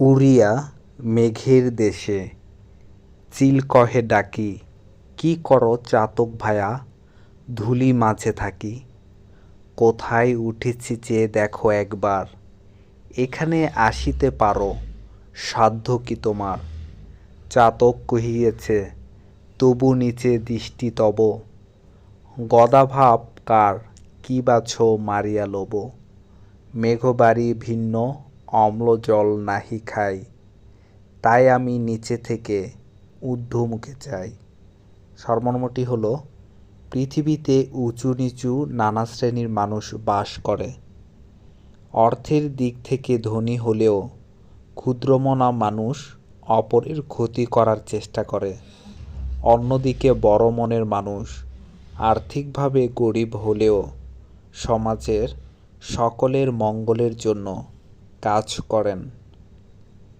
উড়িয়া মেঘের দেশে, চিল কহে ডাকি, কি করো চাতক ভায়া, ধুলি মাঝে থাকি, কোথায় উঠেছি চেয়ে দেখো একবার, এখানে আসিতে পারো, সাধ্য কি তোমার? চাতক কহিয়েছে, তবু নিচে দৃষ্টি তব, গদাভাব কার, কি বাছো মারিয়া লোব? মেঘবাড়ি ভিন্ন অম্ল জল নাহি খাই, তাই আমি নিচে থেকে ঊর্ধ্বমুখে চাই সর্বনামটি হল, পৃথিবীতে উঁচু নিচু নানা শ্রেণির মানুষ বাস করে। অর্থের দিক থেকে ধনী হলেও ক্ষুদ্রমনা মানুষ অপরের ক্ষতি করার চেষ্টা করে। অন্যদিকে বড় মনের মানুষ আর্থিকভাবে গরিব হলেও সমাজের সকলের মঙ্গলের জন্য কাজ করেন।